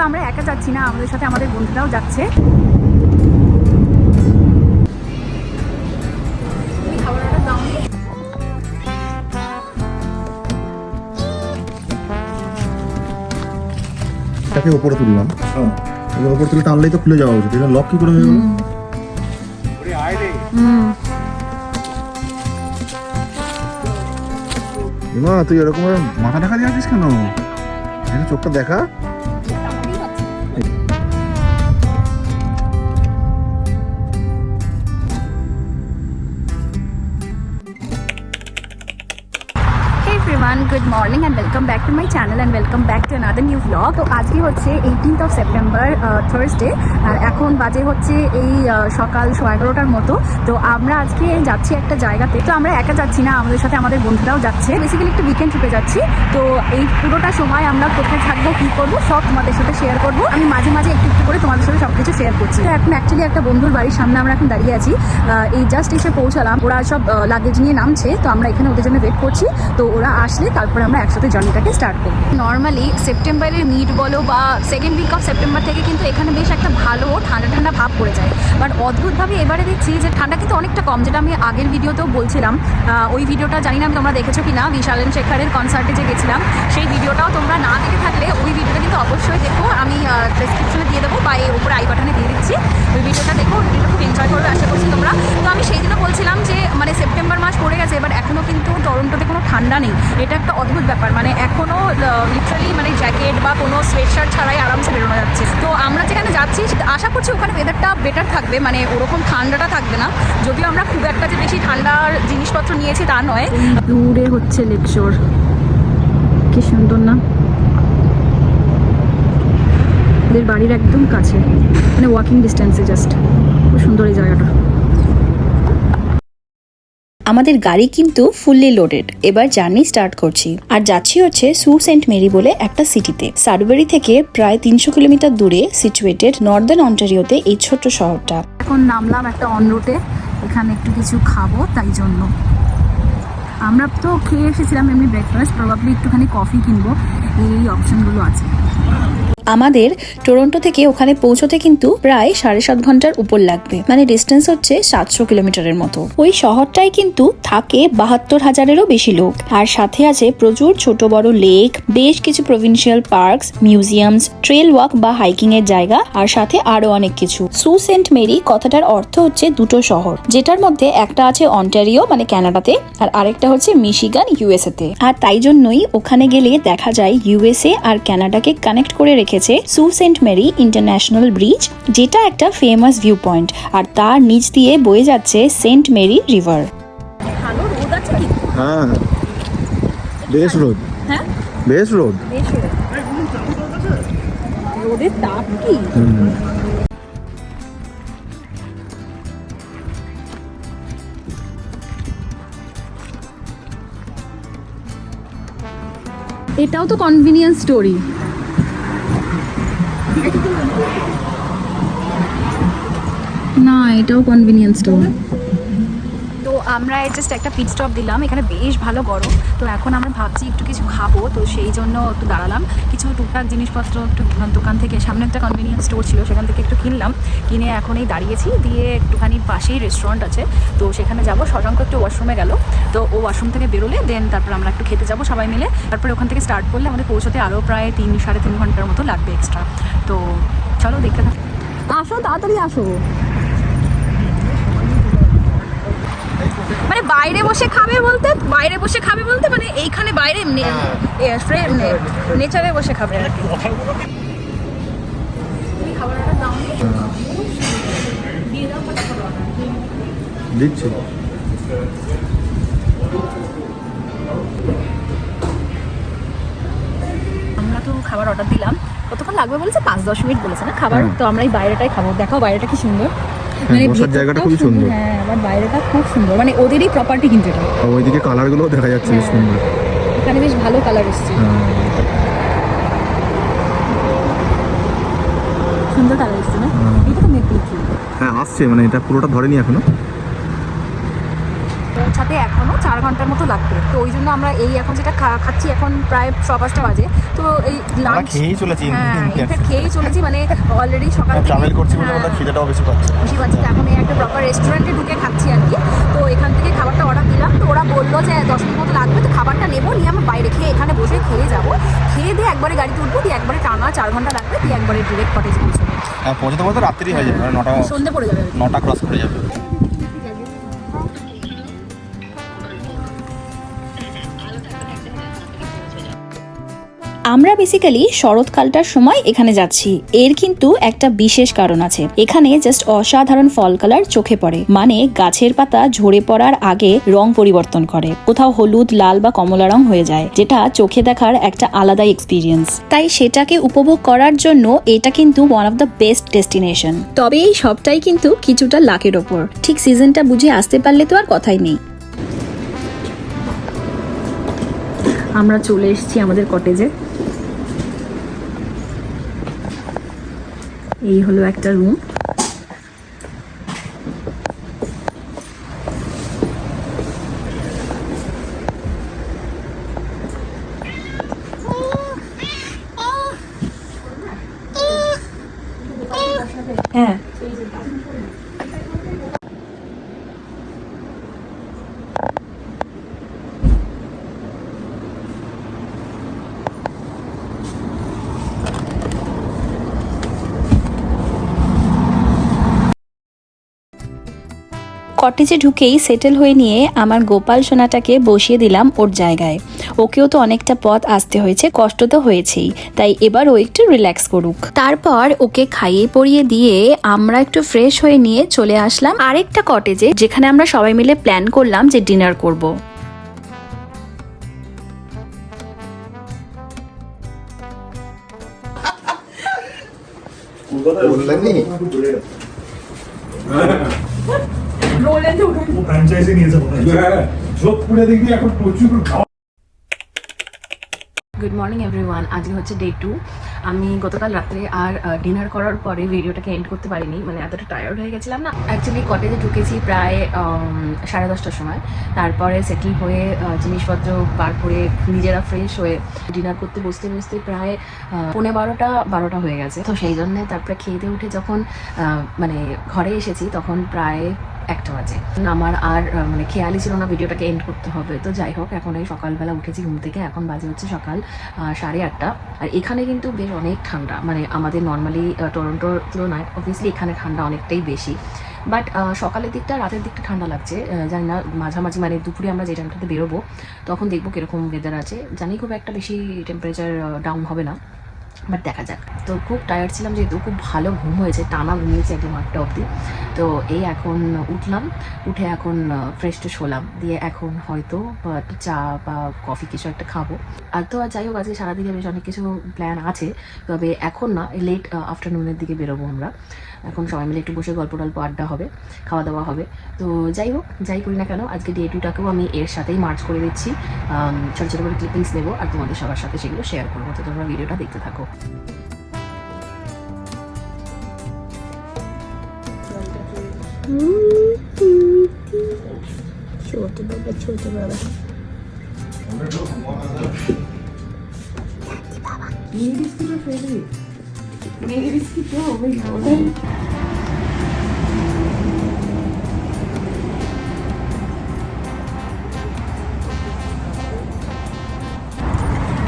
তো আমরা একা যাচ্ছি না আমাদের সাথে আমাদের বন্ধুরাও যাচ্ছে। এটাকে ওপরে তুললাম। এবার তুলে টানলেই তো খুলে যাওয়া উচিত। এটা লক কি করে হয়ে গেল? মা তুই এরকম মাথা দেখা দিয়ে আছিস কেন? এটা চোখটা দেখা। Morning and welcome back to my channel and welcome back to another new blog তো আজকে হচ্ছে এইটিনথ অফ সেপ্টেম্বর থার্সডে আর এখন বাজে হচ্ছে এই সকাল সোয়া এগারোটার মতো। তো আমরা আজকে যাচ্ছি একটা জায়গাতে। তো আমরা একা যাচ্ছি না, আমাদের সাথে আমাদের বন্ধুরাও যাচ্ছে। বেসিক্যালি একটু উইকেন্ড ট্রিপে যাচ্ছি। তো এই পুরোটা সময় আমরা কোথায় থাকব, কী করব, সব তোমাদের সাথে শেয়ার করব। আমি মাঝে মাঝে একটু একটু করে তোমাদের সাথে সব কিছু শেয়ার করছি। তো এখন অ্যাকচুয়ালি একটা বন্ধুর বাড়ির সামনে আমরা এখন দাঁড়িয়ে আছি। এই জাস্ট এসে পৌঁছালাম। ওরা সব লাগেজ নিয়ে নামছে। তো আমরা এখানে ওদের জন্য ওয়েট করছি। তো ওরা আসলে তারপরে আমরা একসাথে জার্নিটাকে স্টার্ট করব। নর্মালি সেপ্টেম্বরের মিড বলো বা সেকেন্ড উইক অফ সেপ্টেম্বর থেকে কিন্তু এখানে বেশ একটা ভালো ঠান্ডা ঠান্ডা ভাব পড়ে যায়। বাট অদ্ভুতভাবে এবারে দেখছি যে ঠান্ডা কিন্তু অনেকটা কম, যেটা আমি আগের ভিডিওতেও বলছিলাম। ওই ভিডিওটা জানি না তোমরা দেখেছ কি না বিশালেন শেখারের কনসার্টে যে গেছিলাম, সেই ভিডিওটাও তোমরা না দেখে থাকলে ওই ভিডিওটা কিন্তু অবশ্যই দেখো। আমি ডেসক্রিপশনে দিয়ে দেবো, বা এই উপরে আই বাটনে দিয়ে দিচ্ছি। ওই ভিডিওটা দেখো, ভিডিওটা খুব এনজয় করবে আশা করছি তোমরা। তো আমি সেই দিনও বলছিলাম যে মানে সেপ্টেম্বর মাস পড়ে গেছে এবার এখনও কিন্তু টরন্টোতে ঠান্ডা নেই। এটা একটা অদ্ভুত ব্যাপার। মানে এখনও লিটারালি মানে জ্যাকেট বা কোনো সোয়েট শার্ট ছাড়াই আরামসে বেরোনো যাচ্ছে। তো আমরা যেখানে যাচ্ছি, আশা করছি ওখানে ওয়েদারটা বেটার থাকবে। মানে ওরকম ঠান্ডাটা থাকবে না। যদিও আমরা খুব একটা যে বেশি ঠান্ডার জিনিসপত্র নিয়েছি তা নয়। দূরে হচ্ছে লেকশোর। কি সুন্দর না? এদের বাড়ির একদম কাছে। মানে ওয়াকিং ডিস্টেন্সে জাস্ট খুব সুন্দর এই জায়গাটা। আমাদের গাড়ি কিন্তু ফুললি লোডেড এবার জার্নি স্টার্ট করছি। আর যাচ্ছি হচ্ছে সু সেন্ট মেরি বলে একটা সিটিতে সারবেরি থেকে প্রায় তিনশো কিলোমিটার দূরে সিচুয়েটেড নর্দার্ন অন্টারিওতে এই ছোট্ট শহরটা। এখন নামলাম একটা অন রুটে এখানে একটু কিছু খাব, তাই জন্য। আমরা তো খেয়ে এসেছিলাম এমনি ব্রেকফাস্ট প্রবাবলি একটুখানি কফি কিনবো। এই অপশনগুলো আছে। আমাদের টরন্টো থেকে ওখানে পৌঁছতে কিন্তু প্রায় সাড়ে সাত ঘণ্টার উপর লাগবে। মানে ডিস্টেন্স হচ্ছে সাতশো কিলোমিটারের মতো। ওই শহরটাই কিন্তু থাকে বাহাত্তর হাজারেরও বেশি লোক। আর সাথে আছে প্রচুর ছোট বড় লেক বেশ কিছু provincial parks museums trail walk বা হাইকিং এর জায়গা, আর সাথে আরও অনেক কিছু। সু সেন্ট মেরি কথাটার অর্থ হচ্ছে দুটো শহর। যেটার মধ্যে একটা আছে অন্টারিও মানে কানাডাতে আর আরেকটা হচ্ছে মিশিগান ইউএসএ তে আর তাই জন্যই ওখানে গেলে দেখা যায় ইউএসএ আর কানাডাকে কানেক্ট করে রেখেছে। সু সেন্ট মেরি ইন্টারন্যাশনাল ব্রিজ যেটা একটা ফেমাস ভিউ পয়েন্ট আর তার নিচ দিয়ে বয়ে যাচ্ছে সেন্ট মেরি রিভার ভালো রোদ আছে কি? হ্যাঁ বেশ রোদ। হ্যাঁ? বেশ রোদ। বেশ রোদ। রোদের তাপ কি? এটাও তো কনভিনিয়েন্স স্টোরি না, এটাও কনভিনিয়েন্স স্টোর তো আমরা জাস্ট একটা পিট স্টপ দিলাম, এখানে বেশ ভালো গরম। তো এখন আমরা ভাবছি একটু কিছু খাব, তো সেই জন্য একটু দাঁড়ালাম। কিছু টুকটাক জিনিসপত্র একটু দোকান থেকে, সামনে একটা কনভিনিয়েন্স স্টোর ছিল, সেখান থেকে একটু কিনলাম। কিনে এখন এই দাঁড়িয়েছি, দিয়ে একটুখানি পাশেই রেস্টুরেন্ট আছে। তো সেখানে যাব, শশাঙ্ক একটু ওয়াশরুমে গেল। তো ও ওয়াশরুম থেকে বেরোলে দেন তারপর আমরা একটু খেতে যাব সবাই মিলে। তারপরে ওখান থেকে স্টার্ট করলে আমাদের পৌঁছতে আরও প্রায় তিন, সাড়ে তিন ঘণ্টার মতো লাগবে এক্সট্রা তো চলো, দেখতে থাক। আসো, তাড়াতাড়ি আসো। মানে বাইরে বসে খাবে বলতে বাইরে বসে খাবে বলতে মানে এইখানে বাইরে নেচারে বসে খাবে আর কি। দিচ্ছি। আমরা তো খাবার অর্ডার দিলাম। কতক্ষণ লাগবে বলেছে? পাঁচ দশ মিনিট বলেছে না খাবার? হ্যাঁ। তো আমরা এই বাইরেটাই খাব। দেখো বাইরেটা কি সুন্দর। হ্যাঁ, বসার ভেতরটাও জায়গাটা খুব সুন্দর। হ্যাঁ আবার বাইরেটা খুব সুন্দর। মানে ওদেরই প্রপার্টি কিন্তু এটা। ওইদিকে কালারগুলোও দেখা যাচ্ছে বেশ সুন্দর। এখানে বেশ ভালো কালার এসছে। হ্যাঁ। সুন্দর কালার এসছে না? হ্যাঁ। এটা তো মেপল হ্যাঁ আসছে মানে এটা পুরোটা ধরেনি এখনও। চার ঘণ্টার মতো লাগবে। তো ওই জন্য আমরা এই এখন যেটা খাচ্ছি এখন প্রায় ছ পাঁচটা বাজে। তো এই লাঞ্চ খেয়েই চলেছি হ্যাঁ ইনফ্যাক্ট খেয়েই চলেছি মানে অলরেডি সকাল থেকে ট্রাভেল করছি বলে হ্যাঁ। ওটা খিদেটাও বেশি পাচ্ছে। খুশি পাচ্ছি। তো এখন এই একটা প্রপার রেস্টুরেন্টে ঢুকে খাচ্ছি আর কি। তো এখান থেকে খাবারটা অর্ডার দিলাম। তো ওরা বলল যে দশ মিনিট মতো লাগবে। তো খাবারটা নেব নিয়ে আমরা বাইরে খেয়ে এখানে বসে খেয়ে যাব। খেয়ে দিয়ে একবারে গাড়িতে উঠবো দিয়ে একবারে টানা চার ঘণ্টা লাগবে দিয়ে একবারে ডিরেক্ট কটেজ পৌঁছবো। হ্যাঁ পৌঁছতে পৌঁছতে রাত্রি হয়ে যাবে মানে নটা সন্ধে পড়ে যাবে নটা ক্রস করে যাবে। আমরা বেসিক্যালি শরৎকালটার সময় এখানে যাচ্ছি। এর কিন্তু একটা বিশেষ কারণ আছে। এখানে জাস্ট অসাধারণ ফল কালার চোখে পড়ে। মানে গাছের পাতা ঝরে পড়ার আগে রং পরিবর্তন করে। কোথাও হলুদ, লাল বা কমলা রং হয়ে যায়, যেটা চোখে দেখার একটা আলাদাই এক্সপিরিয়েন্স তাই সেটাকে উপভোগ করার জন্য এটা কিন্তু one of the best destination তবে এই সবটাই কিন্তু কিছুটা লাকের ওপর। ঠিক সিজনটা বুঝে আসতে পারলে তো আর কথাই নেই। আমরা চলে এসেছি আমাদের কটেজে এই হলো একটা রুম কটেজে ঢুকেই সেটেল হয়ে নিয়ে আমার গোপাল সোনাটাকে বসিয়ে দিলাম ওর জায়গায়। ওকেও তো অনেকটা পথ আসতে হয়েছে কষ্ট তো হয়েছেই। তাই এবার ও একটু রিল্যাক্স করুক। তারপর ওকে খাইয়ে পরিয়ে দিয়ে আমরা একটু ফ্রেশ হয়ে নিয়ে চলে আসলাম আরেকটা কটেজে যেখানে আমরা সবাই মিলে প্ল্যান করলাম যে ডিনার করব। ফ্র্যাঞ্চাইজি মনে হয়। যোধপুরে দেখবি এখন প্রচুর গুড মর্নিং এভরিওয়ান আজকে হচ্ছে ডে টু আমি গতকাল রাত্রে আর ডিনার করার পরে ভিডিওটাকে এন্ড করতে পারিনি। মানে এতটা টায়ার্ড হয়ে গেছিলাম না। অ্যাকচুয়ালি কটেজে ঢুকেছি প্রায় সাড়ে দশটার সময়। তারপরে সেটেল হয়ে জিনিসপত্র বার করে নিজেরা ফ্রেশ হয়ে ডিনার করতে বসতে বসতে প্রায় আহ, পৌনে বারোটা বারোটা হয়ে গেছে। তো সেই জন্যে তারপরে খেয়ে উঠে যখন মানে ঘরে এসেছি তখন প্রায় একটা বাজে। আমার আর মানে খেয়ালই ছিল না ভিডিওটাকে এন্ড করতে হবে। তো যাই হোক, এখন এই সকালবেলা উঠেছি ঘুম থেকে। এখন বাজে হচ্ছে সকাল সাড়ে আটটা। আর এখানে কিন্তু বেশ অনেক ঠান্ডা। মানে আমাদের নর্মালি টরন্টোর তুলনায় অবভিয়াসলি এখানে ঠান্ডা অনেকটাই বেশি। বাট সকালের দিকটা, রাতের দিকটা ঠান্ডা লাগছে। জানি না, মাঝামাঝি মানে দুপুরে আমরা যে টাইমটাতে বেরোবো, তখন দেখব কীরকম ওয়েদার আছে। জানি খুব একটা বেশি টেম্পারেচার ডাউন হবে না। বাট দেখা যাক। তো খুব টায়ার্ড ছিলাম যেহেতু, খুব ভালো ঘুম হয়েছে, টানা ঘুমিয়েছে একদম আটটা অবধি। তো এই এখন উঠলাম, উঠে এখন ফ্রেশ ট্রেশ হলাম। দিয়ে এখন হয়তো চা বা কফি কিছু একটা খাব। আর তো আর যাই হোক, আজকে সারাদিনে বেশ অনেক কিছু প্ল্যান আছে। তবে এখন না লেট আফটারনুনের দিকে বেরোবো আমরা। এখন সবাই মিলে একটু বসে গল্প টল্প আড্ডা হবে, খাওয়া দাওয়া হবে। তো যাই হোক, যাই করি না কেন, আজকে ডে টুটাকেও আমি এর সাথেই মার্চ করে দিচ্ছি। ছোটো ছোটো করে ক্লিপিংস নেব, আর তোমাদের সবার সাথে সেগুলো শেয়ার করব। তো তোমরা ভিডিওটা দেখতে থাকো। ছোট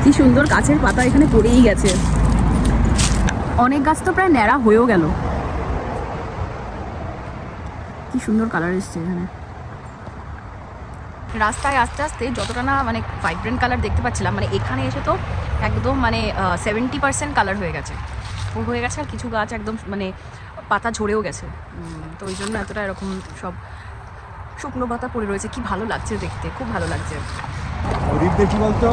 কি সুন্দর গাছের পাতা এখানে পড়েই গেছে। অনেক গাছ তো প্রায় ন্যাড়া হয়েও গেল। সুন্দর কালার এসছে এখানে। রাস্তায় আস্তে আস্তে যতটা না মানে ভাইব্রেন্ট কালার দেখতে পাচ্ছিলাম মানে এখানে এসে তো একদম মানে সেভেন্টি পার্সেন্ট কালার হয়ে গেছে। ফুল হয়ে গেছে আর কিছু গাছ একদম মানে পাতা ঝরেও গেছে। তো ওই জন্য এতটা এরকম সব শুকনো পাতা পড়ে রয়েছে। কি ভালো লাগছে দেখতে খুব ভালো লাগছে। দেখি বলতো?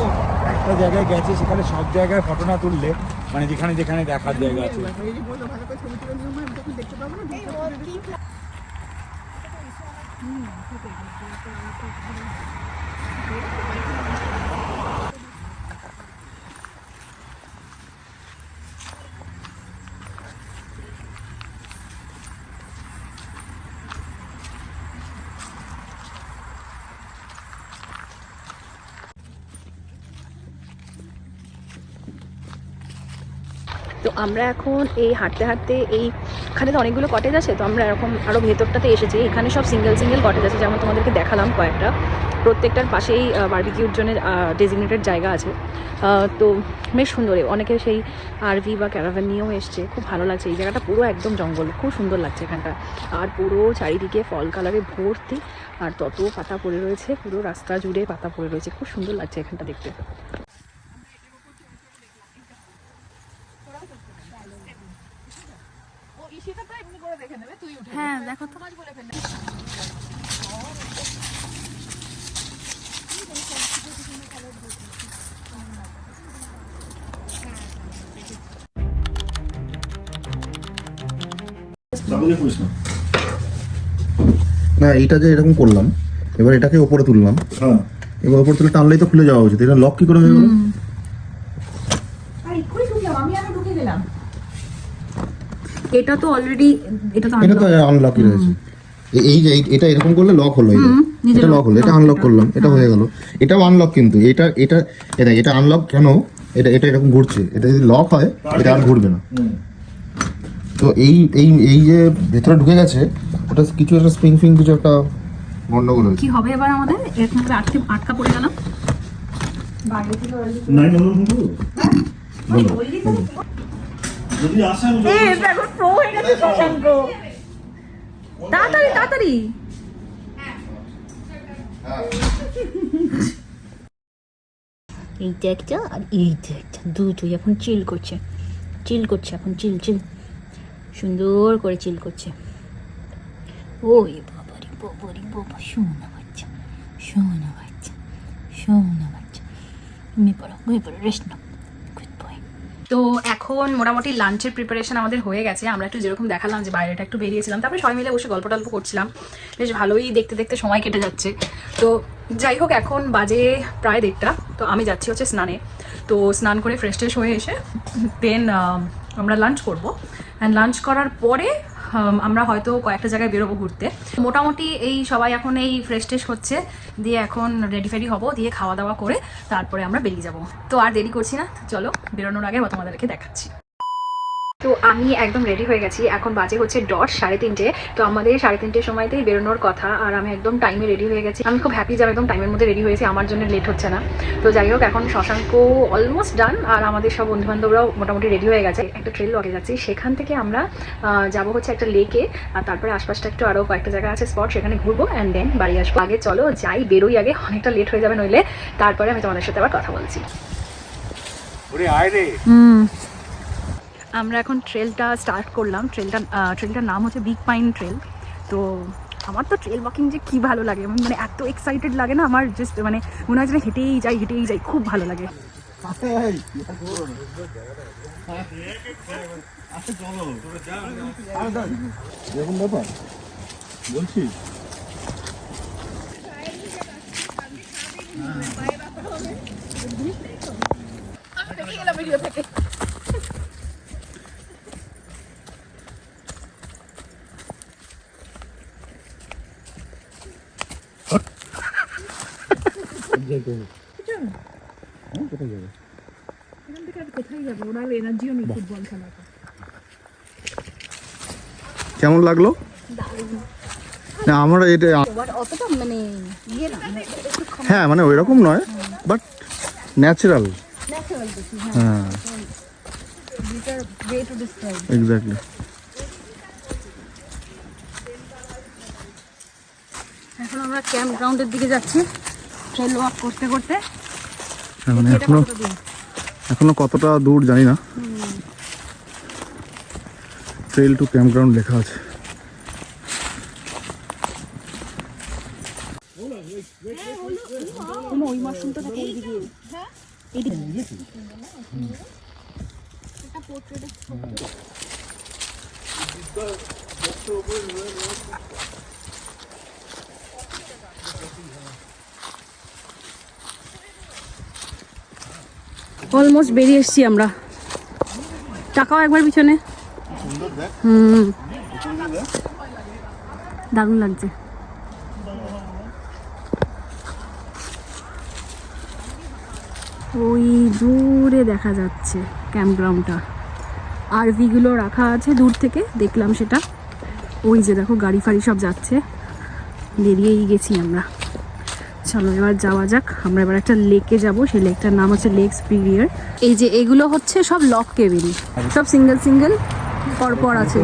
একটা জায়গায় গেছে সেখানে সব জায়গায় ফটো না তুললে মানে যেখানে যেখানে দেখার জায়গা আছে। น้าขยะหกนาที তো আমরা এখন এই হাঁটতে হাঁটতে এইখানে তো অনেকগুলো কটেজ আছে, তো আমরা এরকম আরও ভেতরটাতে এসেছি। এখানে সব সিঙ্গেল সিঙ্গেল কটেজ আছে, যেমন তোমাদেরকে দেখালাম কয়েকটা। প্রত্যেকটার পাশেই বার্বিকিউর জন্য ডেজিগনেটেড জায়গা আছে। তো বেশ সুন্দর। অনেকে সেই আরভি বা ক্যারাভ্যান নিয়েও এসছে। খুব ভালো লাগছে। এই জায়গাটা পুরো একদম জঙ্গল। খুব সুন্দর লাগছে এখানটা। আর পুরো চারিদিকে ফল কালারে ভর্তি। আর তত পাতা পড়ে রয়েছে। পুরো রাস্তা জুড়ে পাতা পড়ে রয়েছে। খুব সুন্দর লাগছে এখানটা দেখতে। হ্যাঁ দেখো তো। না এইটা যে এরকম করলাম এবার এটাকে ওপরে তুললাম। হ্যাঁ। এবার ওপরে তুলে টানলেই তো খুলে যাওয়া উচিত। এটা লক কি করে হয়ে গেল? এটা তো অলরেডি এটা তো এটা তো আনলকই রয়েছে। এই যে এই- এটা এরকম করলে লক হলো এই এটা লক হলো এটা আনলক করলাম এটা হয়ে গেল। এটাও আনলক কিন্তু এটা এটা এটা এটা আনলক কেন? এটা এটা এরকম ঘুরছে এটা যদি লক হয় এটা আর ঘুরবে না। তো এই এই এই যে ভেতরে ঢুকে গেছে ওটা কিছু একটা স্প্রিং ফিং কিছু একটা গন্ডগোল হয়েছে। কি হবে এবার আমাদের? এরকম করে আটকে আটকা পড়ে গেলাম নাইন হলো কিন্তু। যদি তাড়াতাড়ি তাড়াতাড়ি। এইটা একটা আর এইটা একটা। দুটোই এখন চিল করছে। চিল করছে এখন চিল চিল সুন্দর করে চিল করছে। ওই বাবারি বাবারি বাবা শোনা বাচ্চা শোনা বাচ্চা শোনা বাচ্চা। ঘুমিয়ে পড়ো ঘুমিয়ে পড়ো রেস্ট নাও। তো এখন মোটামুটি লাঞ্চের প্রিপারেশন আমাদের হয়ে গেছে। আমরা একটু যেরকম দেখালাম যে বাইরেটা একটু বেরিয়েছিলাম, তারপরে সবাই মিলে বসে গল্প টল্প করছিলাম। বেশ ভালোই দেখতে দেখতে সময় কেটে যাচ্ছে। তো যাই হোক, এখন বাজে প্রায় দেড়টা। তো আমি যাচ্ছি হচ্ছে স্নানে। তো স্নান করে ফ্রেশ ট্রেশ হয়ে এসে দেন আমরা লাঞ্চ করব। অ্যান্ড লাঞ্চ করার পরে আমরা হয়তো কয়েকটা জায়গায় বেরোবো ঘুরতে। মোটামুটি এই সবাই এখন এই ফ্রেশ ট্রেশ হচ্ছে, দিয়ে এখন রেডি ফেডি হব, দিয়ে খাওয়া দাওয়া করে তারপরে আমরা বেরিয়ে যাব। তো আর দেরি করছি না, চলো বেরোনোর আগে তোমাদেরকে দেখাচ্ছি। তো আমি একদম রেডি হয়ে গেছি। এখন বাজে হচ্ছে দশ সাড়ে তিনটে। তো আমাদের সাড়ে তিনটের সময়তেই বেরোনোর কথা আর আমি একদম টাইমে রেডি হয়ে গেছি। আমি খুব হ্যাপি যে একদম টাইমের মধ্যে রেডি হয়েছি আমার জন্য লেট হচ্ছে না। তো যাই হোক এখন শশাঙ্ক অলমোস্ট ডান আর আমাদের সব বন্ধু বান্ধবরাও মোটামুটি রেডি হয়ে গেছে। একটা ট্রেন লগে যাচ্ছি। সেখান থেকে আমরা যাব হচ্ছে একটা লেকে আর তারপরে আশপাশটা একটু আরও কয়েকটা জায়গা আছে স্পট সেখানে ঘুরবো অ্যান্ড দেন বাড়ি আসব। আগে চলো যাই বেরোই আগে অনেকটা লেট হয়ে যাবে নইলে। তারপরে আমি তোমাদের সাথে আবার কথা বলছি। ওরে আয় রে। আমরা এখন ট্রেলটা স্টার্ট করলাম। ট্রেলটা ট্রেলটার নাম হচ্ছে বিগ পাইন ট্রেল তো আমার তো ট্রেল ওয়াকিং যে কী ভালো লাগে মানে এত এক্সাইটেড লাগে না, আমার জাস্ট মানে মনে হয় যেন হেঁটেই যাই হেঁটেই যাই, খুব ভালো লাগে। কেমন লাগল? না আমার এটা অতটা মানে ইয়ে হ্যাঁ মানে ওই রকম নয় বাট ন্যাচারাল হ্যাঁ। এক্স্যাক্টলি এখন আমরা ক্যাম্প গ্রাউন্ডের দিকে যাচ্ছি। ট্রেল ওয়াক করতে করতে। মানে এখনও এখনও কতটা দূর জানি না। ট্রেল টু ক্যাম্প গ্রাউন্ড লেখা আছে। ওই মাশরুমটা থাকে এইদিকে অলমোস্ট বেরিয়ে এসেছি আমরা। টাকাও একবার পিছনে। হুম। দারুণ লাগছে। ওই দূরে দেখা যাচ্ছে ক্যাম্প গ্রাউন্ডটা আরভিগুলো রাখা আছে দূর থেকে, দেখলাম সেটা। ওই যে দেখো, গাড়ি ফাড়ি সব যাচ্ছে। বেরিয়েই গেছি আমরা। চলো এবার যাওয়া যাক। আমরা এবার একটা লেকে যাব। সেই লেকটার নাম হচ্ছে লেক স্পিরিয়ার এই যে এগুলো হচ্ছে সব লক কেবিন সব সিঙ্গেল সিঙ্গেল পরপর আছে।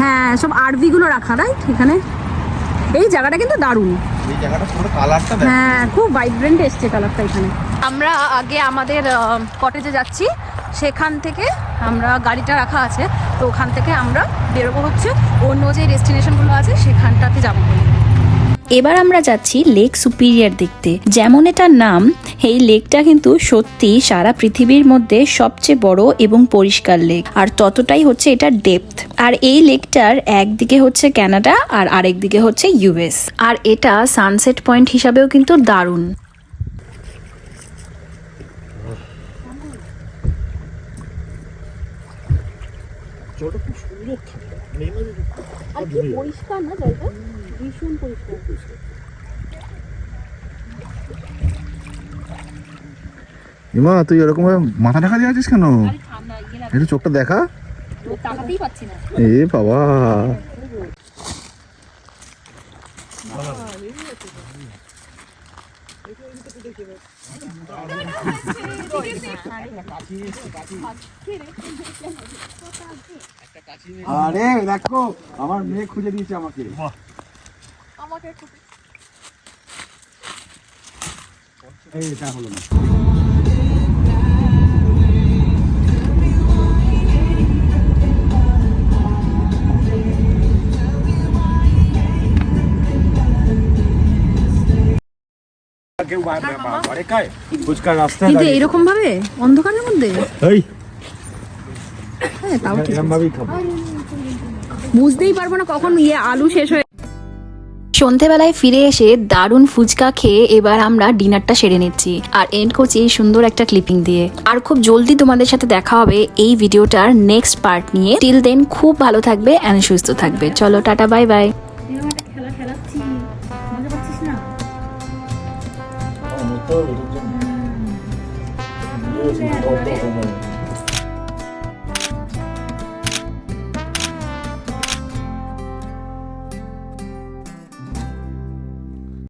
হ্যাঁ সব আরভিগুলো রাখা রাইট এখানে। এই জায়গাটা কিন্তু দারুণ। হ্যাঁ খুব ভাইব্রেন্ট এসছে কালারটা এখানে। আমরা আগে আমাদের কটেজে যাচ্ছি। সেখান থেকে আমরা গাড়িটা রাখা আছে। তো ওখান থেকে আমরা বেরোবো হচ্ছে। অন্য যে ডেস্টিনেশনগুলো আছে, সেখানটাতে যাব এবার আমরা যাচ্ছি লেক সুপিরিয়ার দেখতে। যেমন এটার নাম, এই লেকটা কিন্তু সত্যি সারা পৃথিবীর মধ্যে সবচেয়ে বড় এবং পরিষ্কার লেক। আর ততটাই হচ্ছে এটার ডেপথ আর এই লেকটার একদিকে হচ্ছে ক্যানাডা, আর আরেকদিকে হচ্ছে ইউএস আর এটা সানসেট পয়েন্ট হিসাবেও কিন্তু দারুণ। পরিষ্কার না জায়গা ভীষণ পরিষ্কার ইমা তুই এরকম ভাবে মাথা ঢাকা দিয়ে আছিস কেন একটু চোখটা দেখা এ বাবা আরে দেখো আমার মেয়ে খুঁজে দিয়েছে আমাকে। এই এটা হলো না। কেউ খায় ফুচকার রাস্তায় কিন্তু এরকম ভাবে অন্ধকারের মধ্যে? এই। হ্যাঁ তাও ঠিক বুঝতেই পারব না কখন ইয়ে আলু শেষ হয়ে সন্ধেবেলায় ফিরে এসে দারুণ ফুচকা খেয়ে এবার আমরা ডিনারটা সেরে নিচ্ছি আর এন্ড করছি এই সুন্দর একটা ক্লিপিং দিয়ে আর খুব জলদি তোমাদের সাথে দেখা হবে এই ভিডিওটার নেক্সট পার্ট নিয়ে টিল দেন খুব ভালো থাকবে অ্যান্ড সুস্থ থাকবে চলো টাটা বাই বাই খেলা